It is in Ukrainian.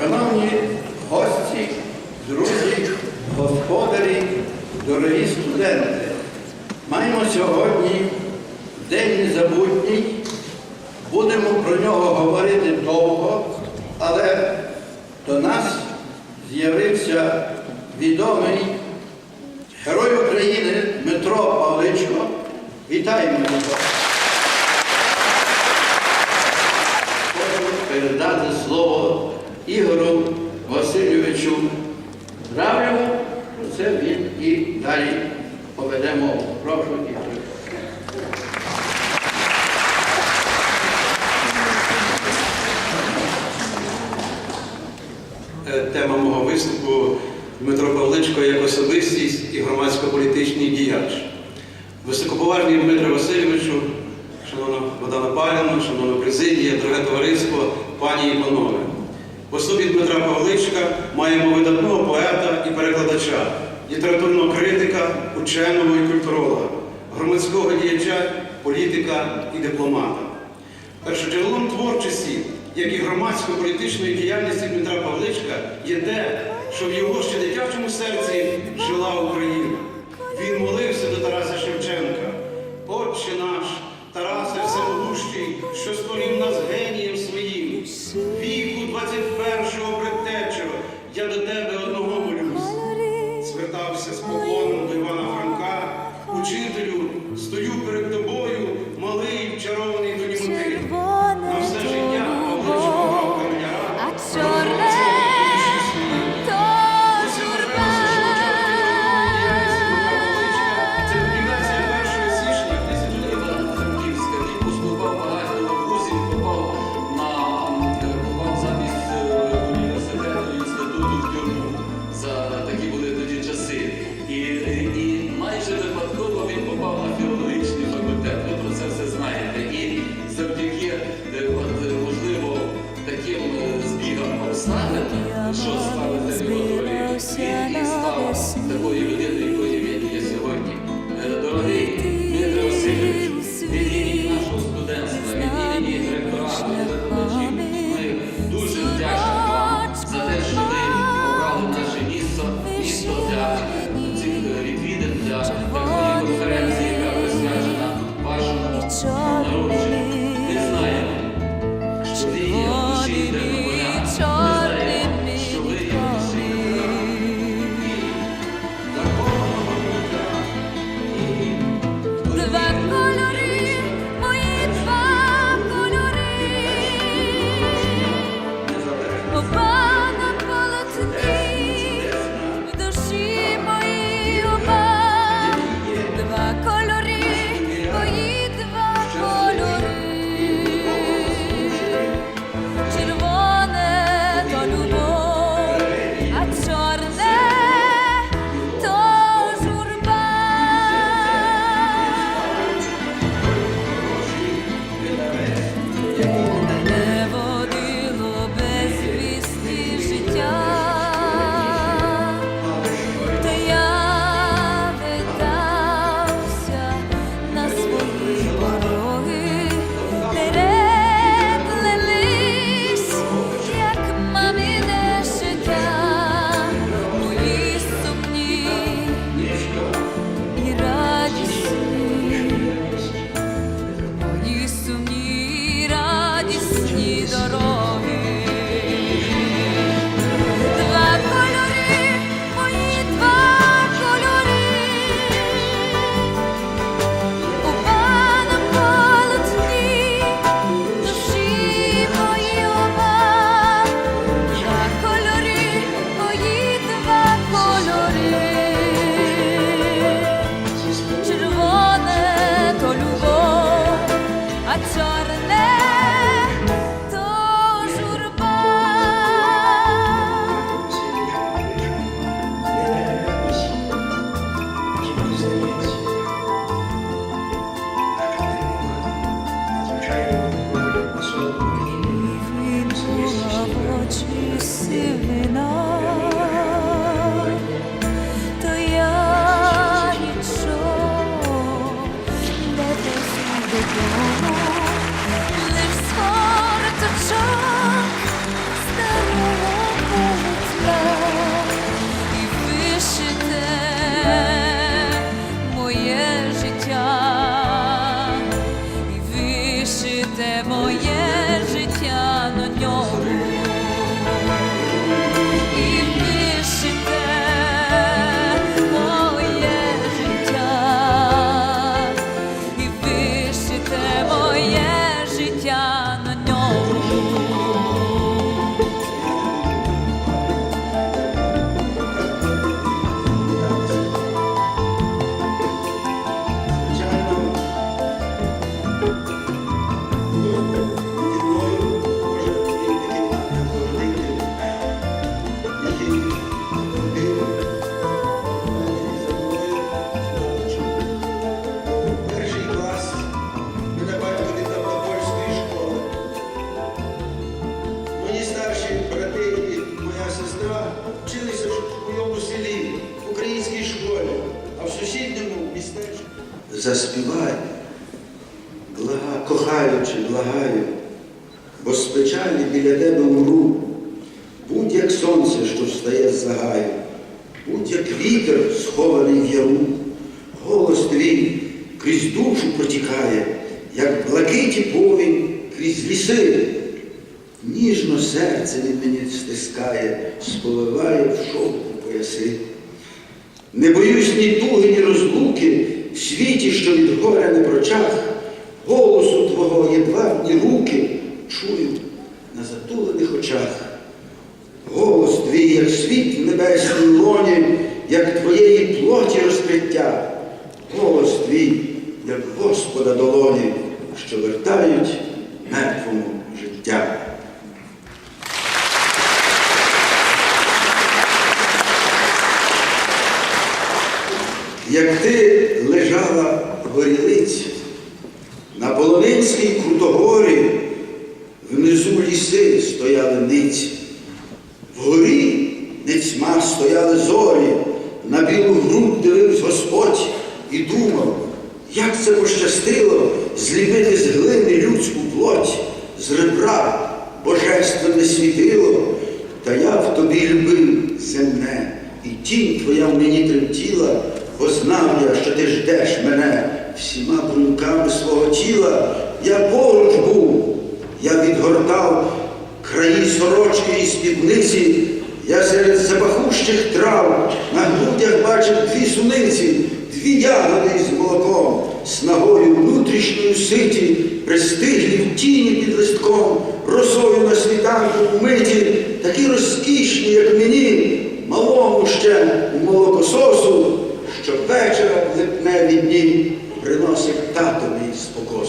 Шановні Маємо сьогодні день незабутній, будемо про нього говорити довго, але до нас з'явився відомий герой України Дмитро Павличко. Вітаємо! Дмитро! виступу Дмитро Павличко як особистість і громадсько-політичний діяч. Високоповажний Дмитро Васильовичу, шановна Богдана Паліна, шановна президія, дороге товариство, пані і панове. В особі Дмитра Павличка маємо видатного поета і перекладача, літературного критика, ученого і культуролога, громадського діяча, політика і дипломата. Першоджерелом творчості, як і громадсько-політичної діяльності Дмитра Павличка щоб його ще дитячому серці жила Україна. I блага, кохаючи, благаю, бо з печалі біля тебе умру. Будь як сонце, що встає з загаю, будь як вітер, схований в яру, голос твій крізь душу протікає, як блакиті повінь крізь ліси. Ніжно серце від мені стискає, сповиває в шовку пояси. Не боюсь ні туги, ні розлуки, світі, що від горя не прочах, голосу твого єдвабні руки чую на затулених очах. Голос твій, як світ в небесній лоні, як твоєї плоті розкриття, голос твій, як Господа долоні, що вертають мертвому життя. Як ти вгорі нецьма стояли зорі, на білу грудь дивився Господь і думав, як це пощастило зліпити з глини людську плоть, з ребра божественне світило, та я в тобі любив земне, і тінь твоя в мені тремтіла, бо знав я, що ти ждеш мене всіма бруньками свого тіла. Я поруч був, я відгортав краї сорочки і спідниці, я серед запахущих трав на грудях бачив дві суниці, дві ягоди із молоком, снагою внутрішньою ситі, пристиглі в тіні під листком, росою на світанку вмиті, такі розкішні, як мені, малому ще у молокососу, що вечора в липневі дні приносить тато мій спокосу.